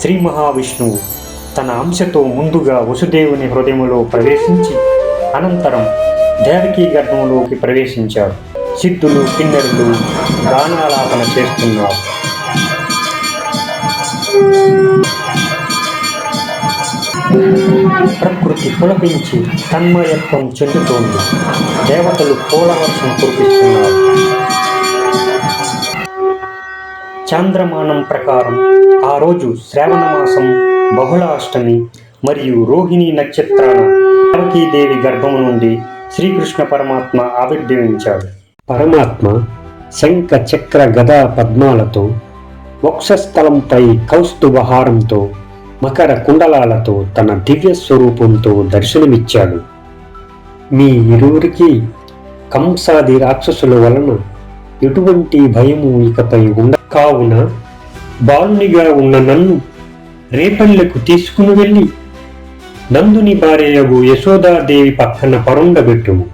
శ్రీ మహావిష్ణువు తన అంశతో ముందుగా వసుదేవుని హృదయములో ప్రవేశించి అనంతరం దేవకీ గర్భంలోకి ప్రవేశించాడు. సిద్ధులు కిన్నెరులు గానాలాపన చేస్తున్నారు. ప్రకృతి పులపించి తన్మయత్వం చెందుతోంది. దేవతలు పూలవర్షం కురిపిస్తున్నారు. చాంద్రమానం ప్రకారం ఆ రోజు శ్రావణ మాసం బహుళ అష్టమి మరియు రోహిణి నక్షత్రాన దేవి గర్భం నుండి శ్రీకృష్ణ పరమాత్మ ఆవిర్భవించాడు. పరమాత్మ శంఖ చక్ర గదా పద్మాలతో వక్షస్థలంపై కౌస్తుభహారంతో మకర కుండలాలతో తన దివ్య స్వరూపంతో దర్శనమిచ్చాడు. మీ ఇరువురికి కంసాది రాక్షసుల వలన ఎటువంటి భయము ఇకపై ఉండ కావున బాలునిగా ఉన్న నన్ను రేపల్లెకు తీసుకుని వెళ్ళి నందుని భార్యయగు యశోదాదేవి పక్కన పరుండబెట్టుము.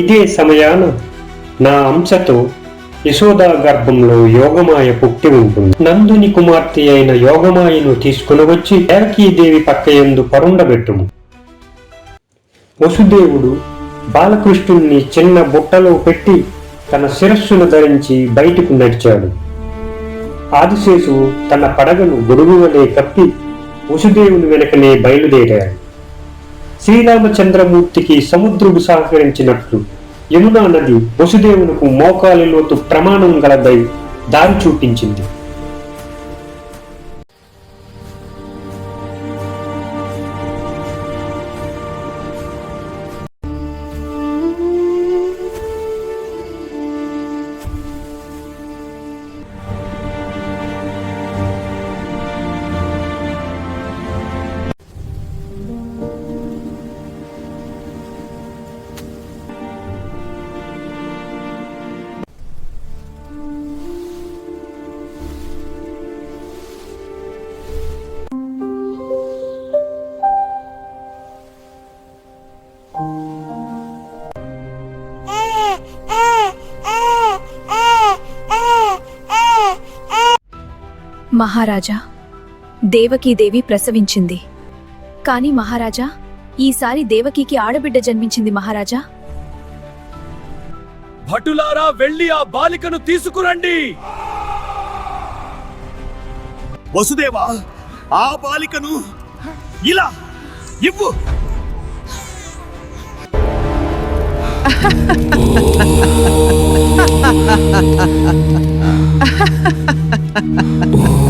ఇదే సమయాన నా అంశతో యశోదా గర్భంలో యోగమాయ పుట్టి ఉంటుంది. నందుని కుమార్తె అయిన యోగమాయను తీసుకుని వచ్చి దేవి పక్క ఎందు పరుండబెట్టుము. వసుదేవుడు బాలకృష్ణుణ్ణి చిన్న బుట్టలో పెట్టి తన శిరస్సును ధరించి బయటకు నడిచాడు. ఆదిశేషువు తన పడగను గొడుగు వలె కప్పి వసుదేవుని వెనకనే బయలుదేరాడు. శ్రీరామచంద్రమూర్తికి సముద్రుడు సహకరించినట్లు యమునా నది వసుదేవునకు మోకాలి లోతు ప్రమాణం గలదై దారి చూపించింది. మహారాజా దేవకీదేవి ప్రసవించింది. కాని మహారాజా ఈసారి దేవకీకి ఆడబిడ్డ జన్మించింది మహారాజా. భటులారా వెళ్ళి ఆ బాలికను తీసుకురండి. వసుదేవా ఆ బాలికను ఇలా ఇవ్వు.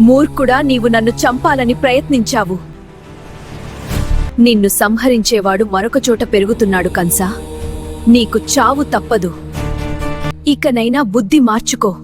మూర్ఖుడా నీవు నన్ను చంపాలని ప్రయత్నించావు. నిన్ను సంహరించేవాడు మరొక చోట పెరుగుతున్నాడు కంసా. నీకు చావు తప్పదు. ఇకనైనా బుద్ధి మార్చుకో.